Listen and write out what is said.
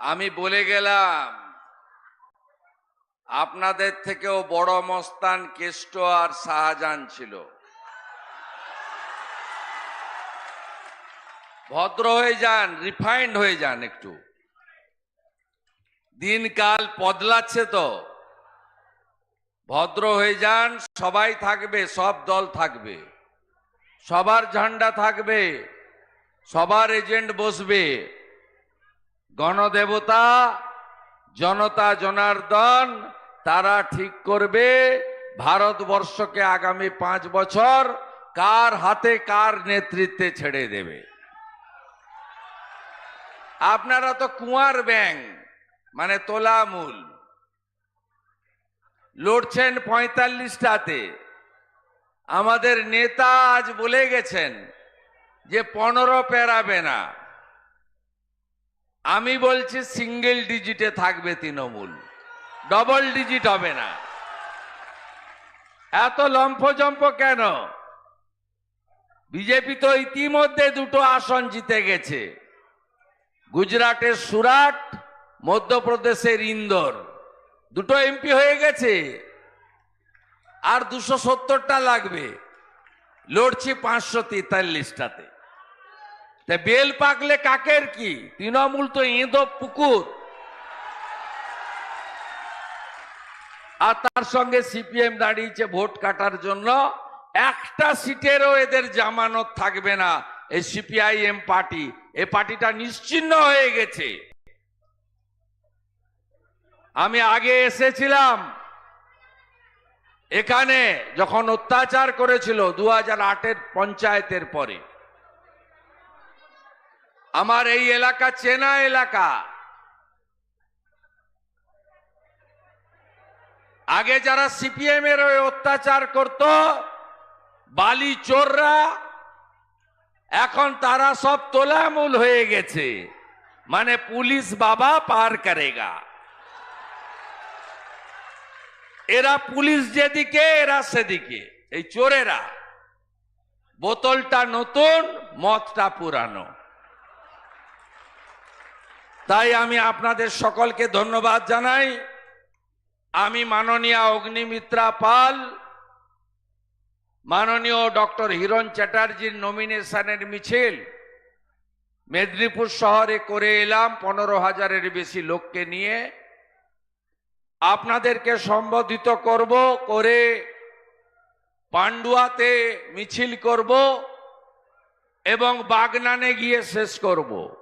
আমি বলে গেলাম, আপনাদের থেকেও বড় মস্তান কেষ্ট আর শাহজাহান ছিল। ভদ্র হয়ে যান রিফাইন্ড হয়ে যান একটু। দিনকাল বদলাচ্ছে তো। ভদ্র হয়ে যান, সবাই থাকবে, সব দল থাকবে। সবার ঝান্ডা থাকবে, সবার এজেন্ট বসবে। গণদেবতা, জনতা, জনার্দন, তারা ঠিক করবে ভারতবর্ষকে আগামী পাঁচ বছর কার হাতে কার নেতৃত্বে ছেড়ে দেবে। আপনারা তো কুয়ার ব্যাং মানে তোলামূল। লড়ছেন পঁয়তাল্লিশটাতে। আমাদের নেতা আজ বলে গেছেন যে পনেরো পেরাবে না। আমি বলছি সিঙ্গেল ডিজিটে থাকবে তৃণমূল। ডবল ডিজিট হবে না। এত লম্ফজম্প কেন? বিজেপি তো ইতিমধ্যে দুটো আসন জিতে গেছে। গুজরাটের সুরাট, মধ্যপ্রদেশের ইন্দোর। দুটো এমপি হয়ে গেছে। আর দুশো সত্তরটা লাগবে। লড়ছি পাঁচশো তেতাল্লিশটাতে। তা বেল পাকলে কাকের কি? তৃণমূল তো ইঁদো পুকুর। আর তার সঙ্গে সিপিএম দাঁড়িয়েছে ভোট কাটার জন্য। একটা সিটেরও এদের জামানত থাকবে না এই সিপিআইএম পার্টি। এ পার্টিটা নিশ্চিন্ন হয়ে গেছে। আমি আগে এসেছিলাম। এখানে যখন অত্যাচার করেছিল দু হাজার আটের পঞ্চায়েতের পরে। আমার এই এলাকা চেনা এলাকা। আগে যারা সিপিএম এর অত্যাচার করত, বালি চোররা, এখন তারা সব তোলামূল হয়ে গেছে। মানে পুলিশ বাবা পার করেগা। এরা পুলিশ যেদিকে, এরা সেদিকে। এই চোরেরা, বোতলটা নতুন, মদটা পুরানো। তাই আমি আপনাদের সকলকে ধন্যবাদ জানাই। আমি মাননীয় অগ্নিমিত্রা পাল, মাননীয় ডক্টর হিরণ চ্যাটার্জির নমিনেশনের মিছিল মেদিনীপুর শহরে করে এলাম, পনেরো হাজারের বেশি লোককে নিয়ে। আপনাদেরকে সম্বোধিত করব, করে পান্ডুয়াতে মিছিল করব এবং বাগনানে গিয়ে শেষ করব।